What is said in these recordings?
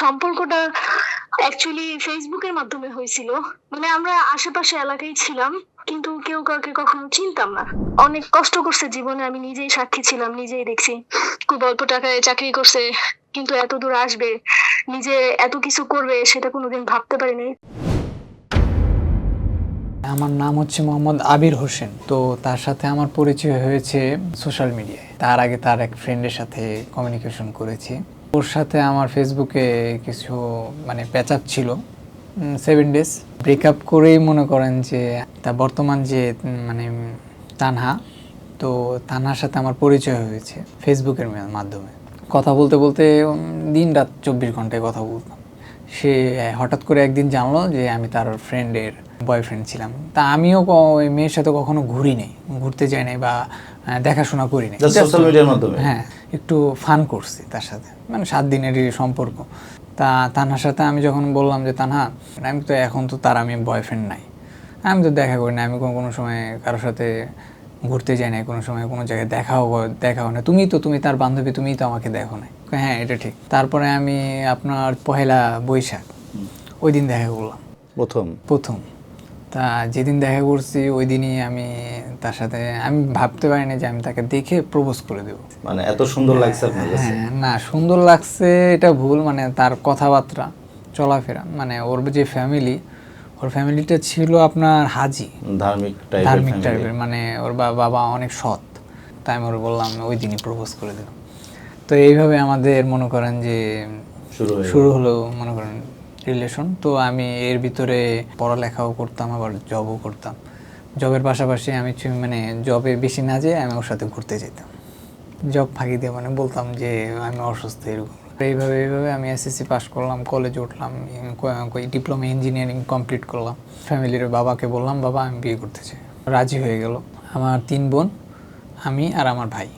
সম্পর্কটা অ্যাকচুয়ালি ফেসবুকের মাধ্যমে হয়েছিল। মানে আমরা আশেপাশে এলাকায় ছিলাম, কিন্তু কেউ কাউকে কখনো চিনতাম না। অনেক কষ্ট করছে জীবনে, আমি নিজেই সাক্ষী ছিলাম, নিজেই দেখছি। খুব অল্প টাকায় চাকরি করছে, কিন্তু এত দূর আসবে, নিজে এত কিছু করবে, সেটা কোনোদিন ভাবতে পারিনি। আমার নাম হচ্ছে মোহাম্মদ আবির হোসেন, তো তার সাথে আমার পরিচয় হয়েছে সোশ্যাল মিডিয়ায় তার আগে তার এক ফ্রেন্ডের সাথে কমিউনিকেশন করেছি। ওর সাথে আমার ফেসবুকে কিছু মানে প্যাচ আপ ছিল সেভেন ডেজ ব্রেকআপ করেই মনে করেন যে, তা বর্তমান যে মানে তানহা, তো তানহার সাথে আমার পরিচয় হয়েছে ফেসবুকের মাধ্যমে। কথা বলতে বলতে দিন রাত চব্বিশ ঘন্টায় কথা বলতাম। সে হঠাৎ করে একদিন জানলো যে, আমি তার ফ্রেন্ডের বয়ফ্রেন্ড ছিলাম। তা আমিও ওই মেয়ের সাথে কখনো ঘুরি নাই, ঘুরতে যাই নাই বা দেখাশোনা করি নাই Just social media র মাধ্যমে? হ্যাঁ একটু ফান করছি তার সাথে। মানে সাত দিনেরই সম্পর্ক। তা তানহার সাথে আমি যখন বললাম যে তানহা আমি তো এখন তো তার আমি বয়ফ্রেন্ড নাই। আমি তো দেখা করি না আমি কোনো কোনো সময় কারোর সাথে ঘুরতে যাই না কোনো সময় কোনো জায়গায় দেখাও দেখাও না তুমি তো তুমি তার বান্ধবী তুমি তো আমাকে দেখো না হ্যাঁ এটা ঠিক। তারপরে আমি আপনার পহেলা বৈশাখ ওই দিন দেখা করলাম। প্রথম? প্রথম। তা যেদিন দেখা করছি ওই দিনই আমি তার সাথে আমি ভাবতে পারিনি যে আমি তাকে দেখে প্রপোজ করে দেবো। মানে এত সুন্দর লাগছে আপনার কাছে? হ্যাঁ না সুন্দর লাগছে এটা ভুল মানে তার কথাবার্তা চলাফেরা মানে ওর যে ফ্যামিলি ওর ফ্যামিলিটা ছিল আপনার হাজি। ধার্মিক টাইপের ধার্মিক টাইপের মানে ওর বা- বাবা অনেক সৎ। তাই আমি ওর বললাম ওই দিনই প্রপোজ করে দিলাম তো এইভাবে আমাদের মনে করেন যে শুরু হয়ে শুরু হলো মনে করেন রিলেশন তো আমি এর ভিতরে পড়ালেখাও করতাম, আবার জবও করতাম। জবের পাশাপাশি আমি মানে জবে বেশি না যেয়ে আমি ওর সাথে ঘুরতে যেতাম। জব ফাঁকি দিয়ে মানে বলতাম যে, আমি অসুস্থ, এরকম। এইভাবে এইভাবে আমি এসএসসি পাস করলাম কলেজে উঠলাম ডিপ্লোমা ইঞ্জিনিয়ারিং কমপ্লিট করলাম। ফ্যামিলির বাবাকে বললাম, বাবা, আমি বিয়ে করতে চাই। রাজি হয়ে গেল। আমার তিন বোন, আমি আর আমার ভাই।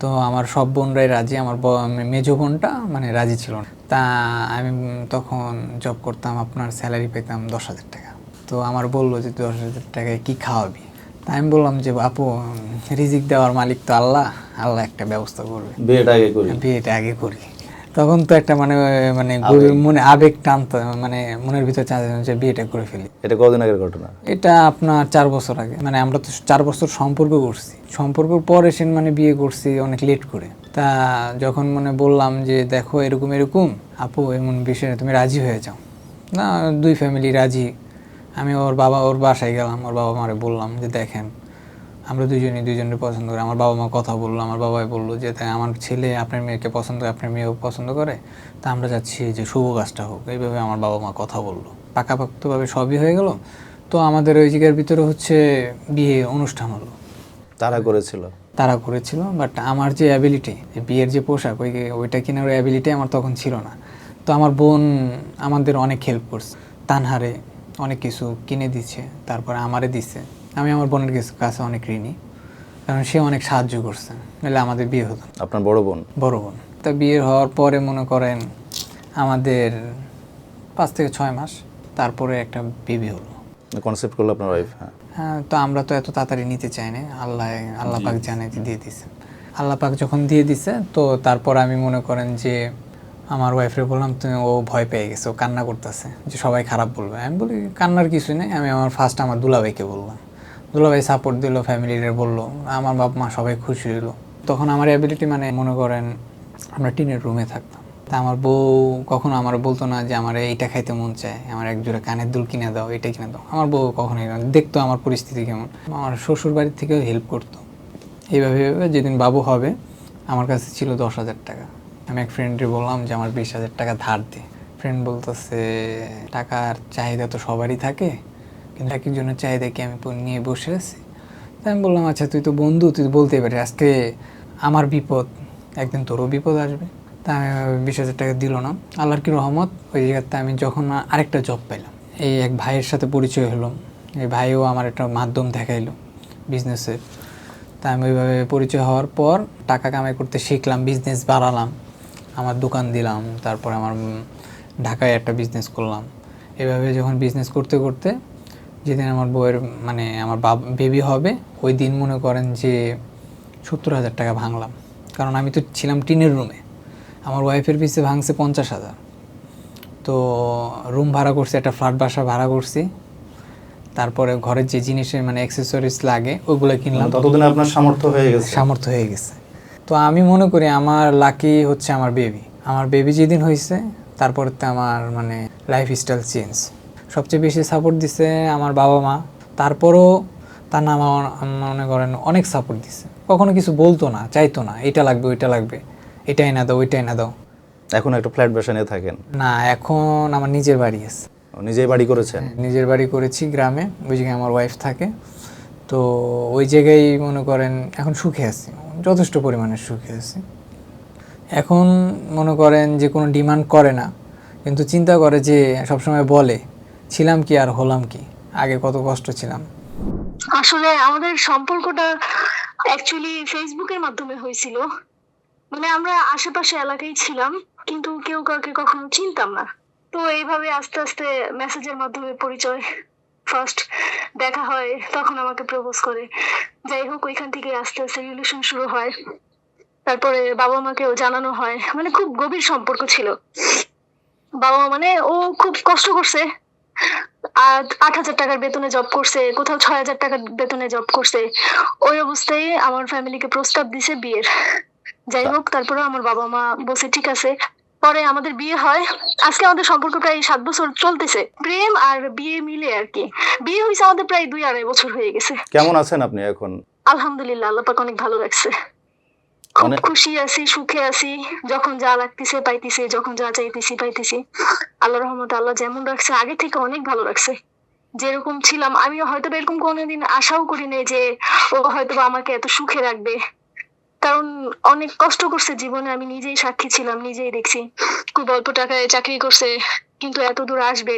তো আমার সব বোনরাই রাজি আমার মেজো বোনটা মানে রাজি ছিল না। তা আমি তখন জব করতাম আপনার স্যালারি পেতাম দশ হাজার টাকা। তো আমার বলল যে দশ হাজার টাকায় কী খাওয়াবি? তা আমি বললাম যে আপু রিজিক দেওয়ার মালিক তো আল্লাহ আল্লাহ একটা ব্যবস্থা করবে। বিয়েটা আগে করি। বিয়েটা আগে করি। তখন তো একটা মানে মানে মনে আবেগ টানতো মানে মনের ভিতরে চান যে বিয়েটা করে ফেলি। এটা কদিন আগের ঘটনা? এটা আপনার চার বছর আগে। মানে আমরা তো চার বছর সম্পর্ক করছি। সম্পর্কের পর এসে মানে বিয়ে করছি অনেক লেট করে। তা যখন মানে বললাম যে দেখো এরকম এরকম। আপু এমন বিষয়ে তুমি রাজি হয়ে যাও। না দুই ফ্যামিলি রাজি। আমি ওর বাবা ওর বাসায় গেলাম ওর বাবা মারে বললাম যে দেখেন আমরা দুজনেই দুজনের পছন্দ করি। আমার বাবা মা কথা বলল আমার বাবাই বলল যে তাই আমার ছেলে আপনার মেয়েকে পছন্দ করে আপনার মেয়েও পছন্দ করে? তা আমরা যাচ্ছি যে শুভ কাজটা হোক। এইভাবে আমার বাবা মা কথা বলল। পাকাপাক্তভাবে সবই হয়ে গেল। তো আমাদের ওই জায়গার ভিতরে হচ্ছে বিয়ে অনুষ্ঠান হলো। তারা করেছিল? তারা করেছিল বাট আমার যে অ্যাবিলিটি বিয়ের যে পোশাক ওই ওইটা কেনার অ্যাবিলিটি আমার তখন ছিল না। তো আমার বোন আমাদের অনেক হেল্প করছে। তানহারে অনেক কিছু কিনে দিচ্ছে তারপরে আমারে দিচ্ছে আমি আমার বোনের কিছু- কাছে অনেক ঋণী কারণ সে অনেক সাহায্য করছে নাহলে আমাদের বিয়ে হতো আপনার বড় বোন? বড় বোন। তা বিয়ের হওয়ার পরে মনে করেন আমাদের পাঁচ থেকে ছয় মাস তারপরে একটা বেবি হলো। কনসেপ্ট করল আপনার ওয়াইফ হ্যাঁ। হ্যাঁ তো আমরা তো এত তাড়াতাড়ি নিতে চাই না আল্লাহ আল্লাহ পাক জানে যে দিয়ে দিছে। আল্লাহ পাক যখন দিয়ে দিছে তো তারপর আমি মনে করেন যে আমার ওয়াইফরে বললাম তুমি ও ভয় পেয়ে গেছে ও কান্না করতেছে যে সবাই খারাপ বলবে। আমি বলি কান্নার কিছুই নেই। আমি আমার ফার্স্ট আমার দুলাভাইকে বললাম দুলাভাই সাপোর্ট দিল ফ্যামিলির বলল, আমার বাপ মা সবাই খুশি হলো তখন আমার অ্যাবিলিটি মানে মনে করেন আমরা টিনের রুমে থাকতাম। তা আমার বউ কখনো আমার বলতো না যে আমার এইটা খাইতে মন চায়, আমার এক জোড়া কানের দুল কিনে দাও এটা কিনে দাও। আমার বউ কখনোই না, দেখতো আমার পরিস্থিতি কেমন। আমার শ্বশুর বাড়ির থেকেও হেল্প করতো। এইভাবে যেদিন বাবু হবে, আমার কাছে ছিল দশ হাজার টাকা। আমি এক ফ্রেন্ডকে বললাম যে, আমার বিশ হাজার টাকা ধার দে। ফ্রেন্ড বলতেছে, টাকার চাহিদা তো সবারই থাকে কিন্তু এক একজনের চাহিদা কি আমি নিয়ে বসে আছি? তা আমি বললাম আচ্ছা তুই তো বন্ধু, তুই বলতেই পারি আজকে আমার বিপদ, একদিন তোরও বিপদ আসবে। তা আমি বিশ হাজার টাকা দিল না। আল্লাহর কি রহমত, ওই জায়গাতে আমি যখন আরেকটা জব পাইলাম, এই এক ভাইয়ের সাথে পরিচয় হলো, এই ভাইও আমার একটা মাধ্যম দেখাইলো বিজনেসের তা আমি ওইভাবে পরিচয় হওয়ার পর টাকা কামাই করতে শিখলাম বিজনেস বাড়ালাম, আমার দোকান দিলাম, তারপর আমার ঢাকায় একটা বিজনেস করলাম। এভাবে যখন বিজনেস করতে করতে যেদিন আমার বউয়ের মানে আমার বাব বেবি হবে ওই দিন মনে করেন যে সত্তর হাজার টাকা ভাঙলাম। কারণ আমি তো ছিলাম টিনের রুমে আমার ওয়াইফের পিছে ভাঙছে পঞ্চাশ হাজার। তো রুম ভাড়া করছি একটা ফ্ল্যাট বাসা ভাড়া করছি। তারপরে ঘরের যে জিনিসের মানে অ্যাক্সেসরিজ লাগে ওগুলো কিনলাম। ততদিনে আপনার সামর্থ্য হয়ে গেছে। সামর্থ্য হয়ে গেছে। তো আমি মনে করি আমার লাকি হচ্ছে আমার বেবি আমার বেবি যেদিন হয়েছে তারপর তো আমার মানে লাইফ স্টাইল চেঞ্জ সবচেয়ে বেশি সাপোর্ট দিছে আমার বাবা মা। তারপরও তার নাম আমার মনে করেন অনেক সাপোর্ট দিছে। কখনো কিছু বলতো না চাইতো না এটা লাগবে ওইটা লাগবে এটাই না দাও ওইটাই না দাও। এখন একটা ফ্ল্যাট বাসা নিয়ে থাকেন? না এখন আমার নিজের বাড়ি আছে। নিজের বাড়ি করেছেন? নিজের বাড়ি করেছি গ্রামে ওই জায়গায় আমার ওয়াইফ থাকে। তো ওই জায়গায় মনে করেন এখন সুখে আছি যথেষ্ট পরিমাণে সুখে আছি। এখন মনে করেন যে কোনো ডিমান্ড করে না কিন্তু চিন্তা করে যে সবসময় বলে ছিলাম কি আর হলাম কি? আগে কত কষ্ট ছিলাম। আসলে আমাদের সম্পর্কটা অ্যাকচুয়ালি ফেসবুকের মাধ্যমে হয়েছিল। মানে আমরা আশেপাশে এলাকায় ছিলাম, কিন্তু কেউ কাউকে কখনো চিনতাম না। তো এইভাবে আস্তে আস্তে মেসেজের মাধ্যমে পরিচয় ফার্স্ট দেখা হয়, তখন আমাকে প্রপোজ করে। যাই হোক, ওইখান থেকে আস্তে আস্তে রিলেশন শুরু হয়। তারপরে বাবা মাকেও জানানো হয়। মানে খুব গভীর সম্পর্ক ছিল। বাবা মানে ও খুব কষ্ট করছে। আট হাজার টাকার বেতনে জব করছে কোথাও ছয় হাজার টাকার বেতনে জব করছে। ওই অবস্থায় আমার ফ্যামিলিকে প্রস্তাব দিছে বিয়ের। যাই হোক তারপরে আমার বাবা মা বসে ঠিক আছে। পরে আমাদের বিয়ে হয়। আজকে আমাদের সম্পর্ক প্রায় সাত বছর চলতেছে। প্রেম আর বিয়ে মিলে আর কি। বিয়ে হয়েছে আমাদের প্রায় দুই আড়াই বছর হয়ে গেছে। কেমন আছেন আপনি এখন? আলহামদুলিল্লাহ আল্লাহ পাক অনেক ভালো লাগছে খুব খুশি আছি সুখে আছি। যখন যা লাগতেছে পাইতেছি যখন যা চাইতেছি পাইতেছি। আল্লাহ রহমতে আল্লাহ যেমন রাখছে আগে থেকে অনেক ভালো রাখছে। যেরকম ছিলাম আমি হয়তো এরকম কোনোদিন আশাও করি নাই যে ও হয়তো আমাকে এত সুখে রাখবে। কারণ অনেক কষ্ট করছে জীবনে আমি নিজেই সাক্ষী ছিলাম নিজেই দেখছি। খুব অল্প টাকায় চাকরি করছে কিন্তু এত দূর আসবে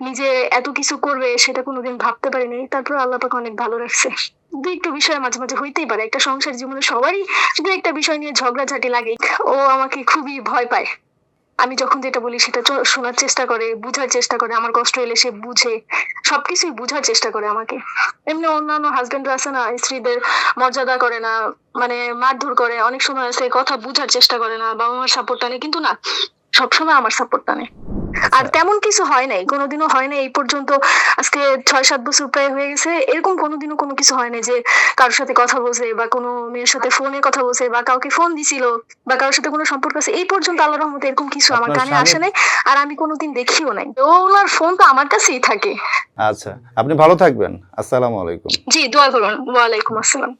নিজে এত কিছু করবে সেটা কোনোদিন ভাবতে পারিনি। তারপর আল্লাহ পাক অনেক ভালো রাখছে। দু একটা বিষয় মাঝে মাঝে হইতেই পারে। একটা সংসার জীবনে সবারই দু একটা বিষয় নিয়ে ঝগড়াঝাটি লাগে, ও আমাকে খুবই ভয় পায়। আমি যখন যেটা বলি সেটা শোনার চেষ্টা করে, বুঝার চেষ্টা করে, আমার কষ্ট এলে সে বুঝে, সবকিছুই বুঝার চেষ্টা করে আমাকে। এমনি অন্যান্য হাজবেন্ডরা আছে না, স্ত্রীদের মর্যাদা করে না মানে মারধর করে, অনেক সময় আছে কথা বুঝার চেষ্টা করে না বাবা মার সাপোর্ট টানে, কিন্তু না, সবসময় আমার সাপোর্ট টানে। আর তেমন কিছু হয় নাই কোনোদিনও হয় নাই এই পর্যন্ত আজকে ছয় সাত বছর প্রায় হয়ে গেছে এরকম কোনোদিনও কোনো কিছু হয় নাই যে কারোর সাথে কথা বলছে বা কোনো মেয়ের সাথে ফোনে কথা বলছে বা কাউকে ফোন দিছিল বা কারোর সাথে কোনো সম্পর্ক আছে এই পর্যন্ত আল্লাহ রহমতে এরকম কিছু আমার কানে আসে নাই আর আমি কোনোদিন দেখিও নাই। ওনার ফোন তো আমার কাছেই থাকে। আচ্ছা আপনি ভালো থাকবেন আসসালামু আলাইকুম। জি দোয়া করুন ওয়ালাইকুম আসসালাম।